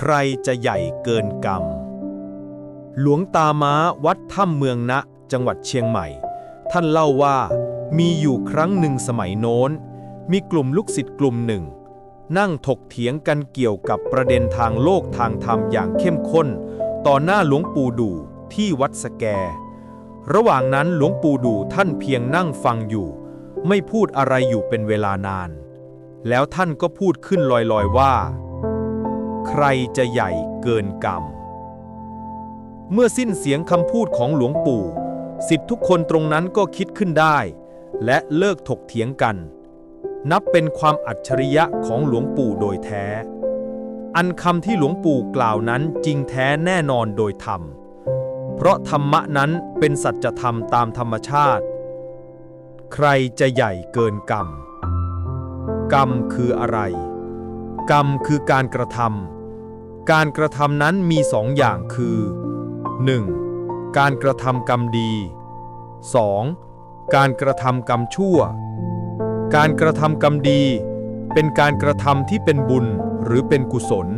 ใครจะใหญ่เกินกรรม หลวงตาม้าวัดถ้ำเมืองนะจังหวัดเชียงใหม่ ท่านเล่าว่ามีอยู่ครั้งหนึ่งสมัยโน้น มีกลุ่มลูกศิษย์กลุ่มหนึ่ง นั่งถกเถียงกันเกี่ยวกับประเด็นทางโลกทางธรรมอย่างเข้มข้น ต่อหน้าหลวงปู่ดูที่วัดสแก ระหว่างนั้นหลวงปู่ดูท่านเพียงนั่งฟังอยู่ ไม่พูดอะไรอยู่เป็นเวลานาน แล้วท่านก็พูดขึ้นลอยๆว่า ใครจะใหญ่เกินกรรม เมื่อสิ้นเสียงคำพูดของหลวงปู่ สิทธิทุกคนตรงนั้นก็คิดขึ้นได้ และเลิกถกเถียงกัน นับเป็นความอัจฉริยะของหลวงปู่โดยแท้ อันคำที่หลวงปู่กล่าวนั้นจริงแท้แน่นอนโดยธรรม เพราะธรรมะนั้นเป็นสัจธรรมตามธรรมชาติ ใครจะใหญ่เกินกรรม กรรมคืออะไร กรรมคือการกระทำ การกระทำนั้นมีสองอย่างคือ 1. การกระทำกรรมดี 2. การกระทำกรรมชั่ว การกระทำกรรมดี เป็นการกระทำที่เป็นบุญหรือเป็นกุศล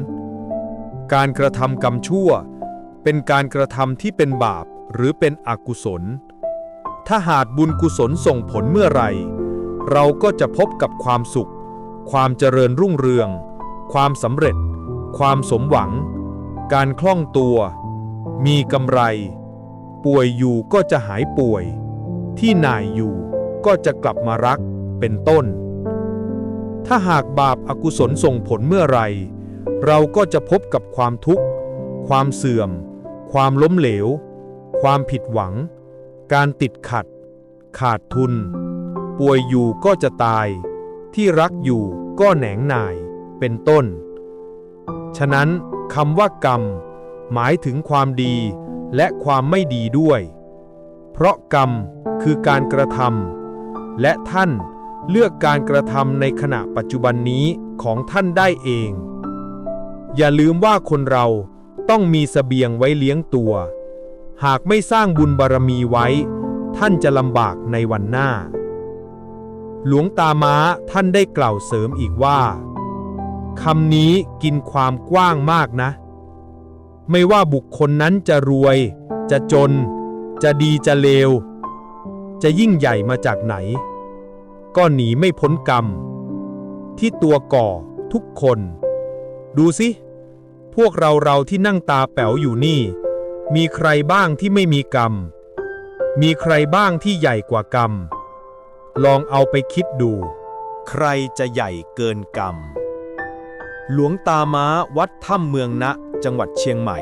การกระทำกรรมชั่ว เป็นการกระทำที่เป็นบาปหรือเป็นอกุศล ถ้าหากบุญกุศลส่งผลเมื่อไรเราก็จะพบกับความสุข ความเจริญรุ่งเรือง ความสำเร็จ ความสมหวัง การคล่องตัว มีกำไร ป่วยอยู่ก็จะหายป่วย ที่นายอยู่ก็จะกลับมารักเป็นต้น ถ้าหากบาปอากุศลส่งผลเมื่อไร เราก็จะพบกับความทุกข์ ความเสื่อม ความล้มเหลว ความผิดหวัง การติดขัด ขาดทุน ป่วยอยู่ก็จะตาย ที่รักอยู่ก็แหนงนาย เป็นต้น ฉะนั้นคำว่ากรรม หมายถึงความดีและความไม่ดีด้วย เพราะกรรมคือการกระทำและท่านเลือกการกระทำในขณะปัจจุบันนี้ของท่านได้เอง อย่าลืมว่าคนเราต้องมีเสบียงไว้เลี้ยงตัว หากไม่สร้างบุญบารมีไว้ ท่านจะลำบากในวันหน้า หลวงตาม้าท่านได้กล่าวเสริมอีกว่า คำนี้กินความกว้างมากนะ ไม่ว่าบุคคลนั้นจะรวย จะจน จะดีจะเลว จะยิ่งใหญ่มาจากไหน ก็หนีไม่พ้นกรรม ที่ตัวก่อทุกคน ดูสิพวกเราเราที่นั่งตาแป๋วอยู่นี่ มีใครบ้างที่ไม่มีกรรม มีใครบ้างที่ใหญ่กว่ากรรม ลองเอาไปคิดดู ใครจะใหญ่เกินกรรม หลวงตาม้าวัดถ้ำเมืองนะจังหวัดเชียงใหม่